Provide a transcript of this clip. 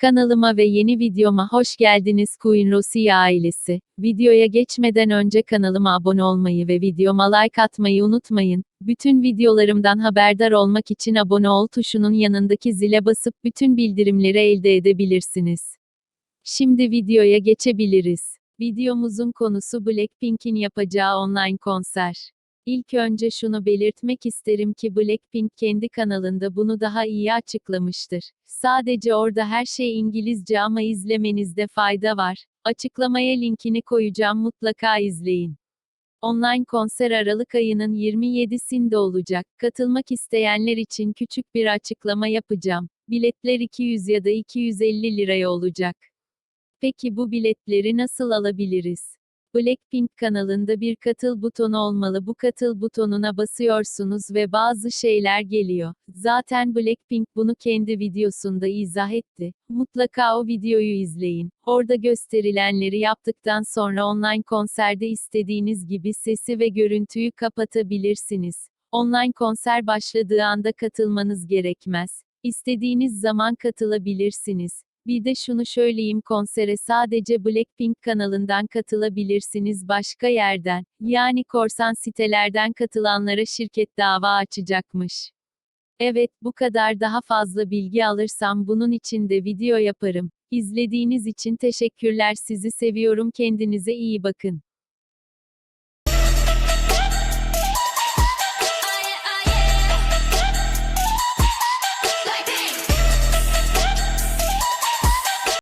Kanalıma ve yeni videoma hoş geldiniz Queen Rosie ailesi. Videoya geçmeden önce kanalıma abone olmayı ve videoma like atmayı unutmayın. Bütün videolarımdan haberdar olmak için abone ol tuşunun yanındaki zile basıp bütün bildirimleri elde edebilirsiniz. Şimdi videoya geçebiliriz. Videomuzun konusu Blackpink'in yapacağı online konser. İlk önce şunu belirtmek isterim ki Blackpink kendi kanalında bunu daha iyi açıklamıştır. Sadece orada her şey İngilizce ama izlemenizde fayda var. Açıklamaya linkini koyacağım mutlaka izleyin. Online konser Aralık ayının 27'sinde olacak. Katılmak isteyenler için küçük bir açıklama yapacağım. Biletler 200 ya da 250 liraya olacak. Peki bu biletleri nasıl alabiliriz? Blackpink kanalında bir katıl butonu olmalı. Bu katıl butonuna basıyorsunuz ve bazı şeyler geliyor. Zaten Blackpink bunu kendi videosunda izah etti. Mutlaka o videoyu izleyin. Orada gösterilenleri yaptıktan sonra online konserde istediğiniz gibi sesi ve görüntüyü kapatabilirsiniz. Online konser başladığı anda katılmanız gerekmez. İstediğiniz zaman katılabilirsiniz. Bir de şunu söyleyeyim konsere sadece Blackpink kanalından katılabilirsiniz başka yerden, yani korsan sitelerden katılanlara şirket dava açacakmış. Evet, bu kadar daha fazla bilgi alırsam bunun için de video yaparım. İzlediğiniz için teşekkürler sizi seviyorum kendinize iyi bakın.